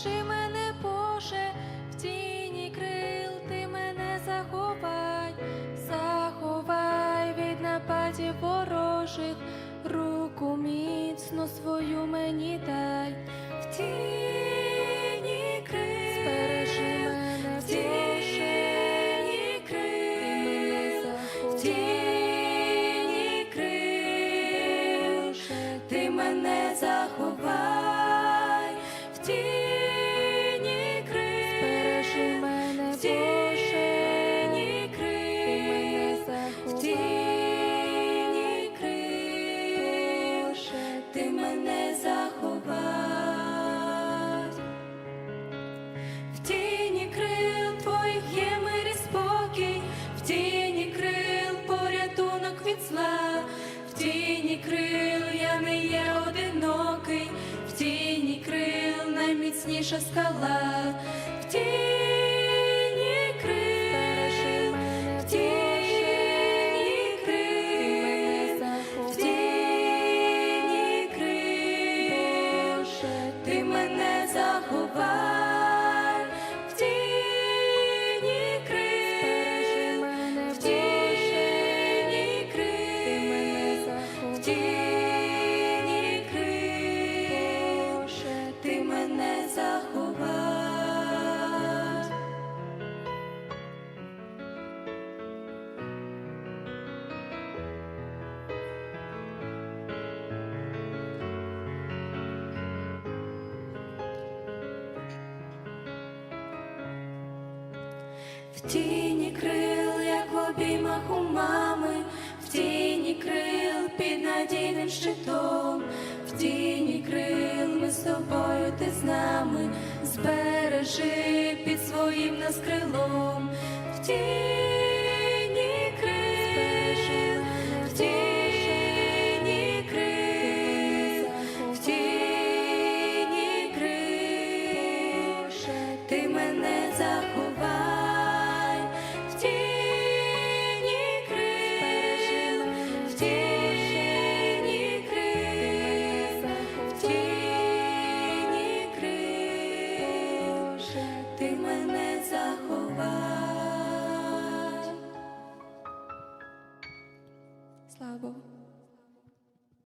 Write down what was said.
Збережи мене, Боже, в тіні крил, ти мене заховай, заховай від нападів ворожих, руку міцно свою мені дай, в тіні крил, збережи мене, в тіні крил, в тіні крил, ти мене заховай, тіні крил я не є одинокий, в тіні крил найміцніша скала, в тіні крил, в тіні крил, в тіні крил, ти мене заховай, В тіні крил, як в обіймах у мами, в тіні крил під надійним щитом, в тіні крил ми з тобою, ти з нами, збережи під своїм нас крилом, в тіні ти мене заховай. Слава Богу.